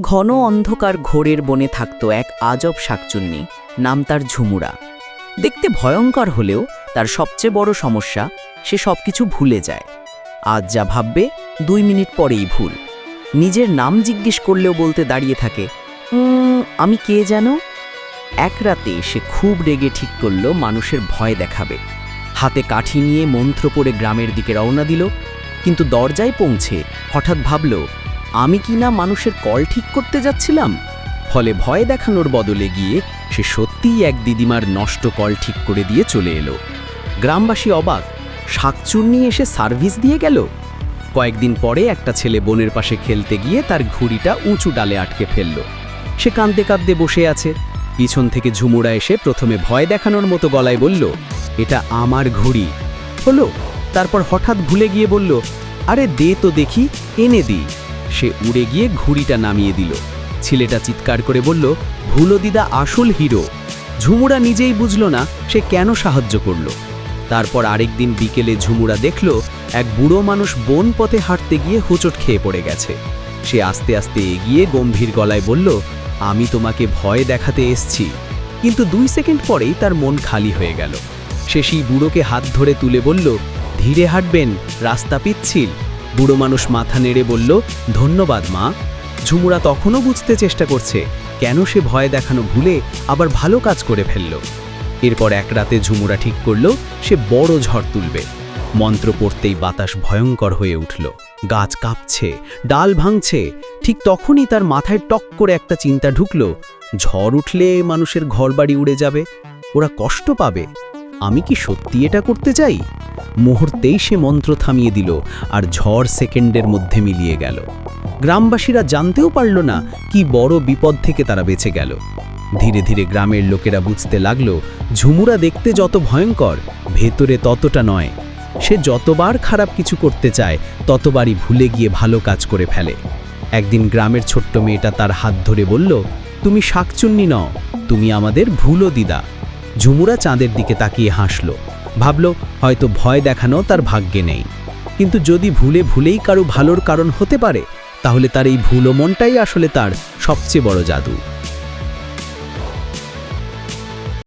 ঘন অন্ধকার ঘোরের বনে থাকত এক আজব শাকচুন্নি নাম তার ঝুমুরা। দেখতে ভয়ঙ্কর হলেও তার সবচেয়ে বড় সমস্যা সে সবকিছু ভুলে যায়। আজ যা ভাববে দুই মিনিট পরেই ভুল। নিজের নাম জিজ্ঞেস করলেও বলতে দাঁড়িয়ে থাকে "উম, আমি কে যেন? এক রাতে সে খুব রেগে ঠিক করল মানুষের ভয় দেখাবে। হাতে কাঠি নিয়ে মন্ত্র পড়ে গ্রামের দিকে রওনা দিল কিন্তু দরজায় পৌঁছে হঠাৎ ভাবল আমি কি না মানুষের কল ঠিক করতে যাচ্ছিলাম? ফলে ভয় দেখানোর বদলে গিয়ে সে সত্যিই এক দিদিমার নষ্ট কল ঠিক করে দিয়ে চলে এলো। গ্রামবাসী অবাক শাকচুর্নি এসে সার্ভিস দিয়ে গেল? কয়েকদিন পরে একটা ছেলে বনের পাশে খেলতে গিয়ে তার ঘুড়িটা উঁচু ডালে আটকে ফেলল। সে কাঁদতে কাঁদতে বসে আছে। পিছন থেকে ঝুমুরা এসে প্রথমে ভয় দেখানোর মতো গলায় বলল, এটা আমার ঘুড়ি। হলো, তারপর হঠাৎ ভুলে গিয়ে বলল, আরে দে তো দেখি, এনে দিই সে উড়ে গিয়ে ঘুড়িটা নামিয়ে দিল। ছেলেটা চিৎকার করে বলল, ভুলো দিদা, আসল হিরো। ঝুমুরা নিজেই বুঝল না সে কেন সাহায্য করল। তারপর আরেকদিন বিকেলে ঝুমুরা দেখল, এক বুড়ো মানুষ বন পথে হাঁটতে গিয়ে হোঁচট খেয়ে পড়ে গেছে। সে আস্তে আস্তে এগিয়ে গম্ভীর গলায় বলল, আমি তোমাকে ভয় দেখাতে এসছি। কিন্তু দুই সেকেন্ড পরেই তার মন খালি হয়ে গেল। সে সেই বুড়োকে হাত ধরে তুলে বলল, ধীরে হাঁটবেন, রাস্তা পিচ্ছিল। বুড়ো মানুষ মাথা নেড়ে বলল, ধন্যবাদ মা। ঝুমুরা তখনও বুঝতে চেষ্টা করছে, কেন সে ভয় দেখানো ভুলে আবার ভালো কাজ করে ফেলল। এরপর এক রাতে ঝুমুরা ঠিক করল, সে বড় ঝড় তুলবে। মন্ত্র পড়তেই বাতাস ভয়ঙ্কর হয়ে উঠল। গাছ কাঁপছে, ডাল ভাঙছে, ঠিক তখনই তার মাথায় টক করে একটা চিন্তা ঢুকল, ঝড় উঠলে মানুষের ঘরবাড়ি উড়ে যাবে, ওরা কষ্ট পাবে। আমি কি সত্যি এটা করতে চাই? মুহূর্তেই সে মন্ত্র থামিয়ে দিল আর ঝড় সেকেন্ডের মধ্যে মিলিয়ে গেল। গ্রামবাসীরা জানতেও পারল না কি বড় বিপদ থেকে তারা বেঁচে গেল। ধীরে ধীরে গ্রামের লোকেরা বুঝতে লাগল, ঝুমুরা দেখতে যত ভয়ঙ্কর, ভেতরে ততটা নয়। সে যতবার খারাপ কিছু করতে চায়, ততবারই ভুলে গিয়ে ভালো কাজ করে ফেলে। একদিন গ্রামের ছোট্ট মেয়েটা তার হাত ধরে বলল, তুমি শাকচুন্নি নও, তুমি আমাদের ভুলো দিদা। ঝুমুরা চাঁদের দিকে তাকিয়ে হাসল। ভাবল, হয়তো ভয় দেখানো তার ভাগ্যে নেই। কিন্তু যদি ভুলে ভুলেই কারও ভালোর কারণ হতে পারে, তাহলে তার এই ভুলো মনটাই আসলে তার সবচেয়ে বড় জাদু।